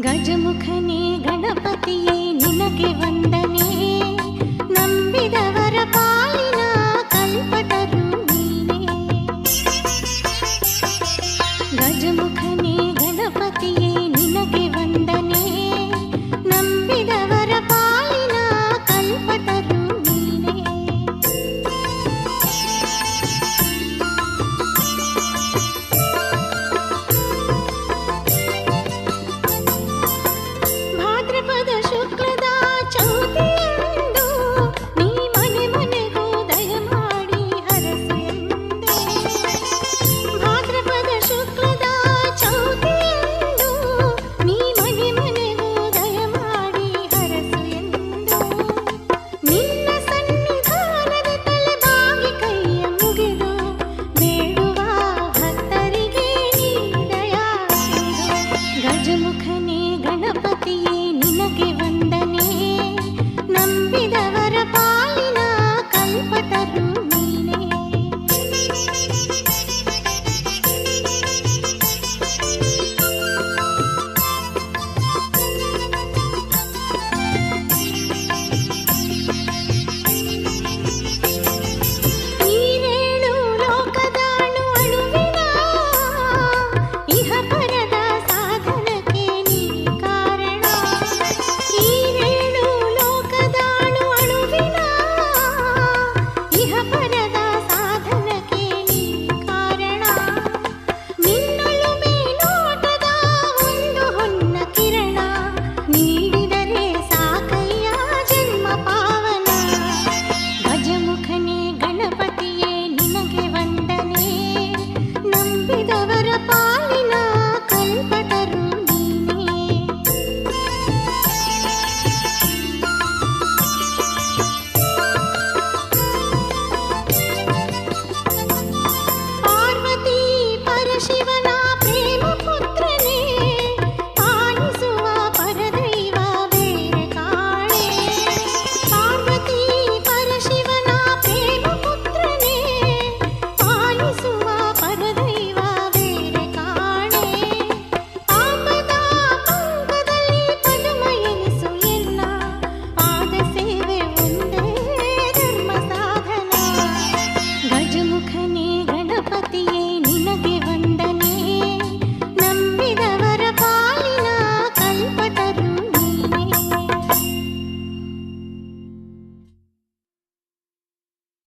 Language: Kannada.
ಗಜಮುಖನೇ ಗಣಪತಿಯೇ ನಿನಗೆ ವಂದನೆ. ನಂಬಿದವರ ಪಾಲಿನ ಕಲ್ಪತರು ನೀನೇ. ಗಜಮುಖನೇ ಗಣಪತಿಯೇ ನಿನಗೆ 你的 பாலி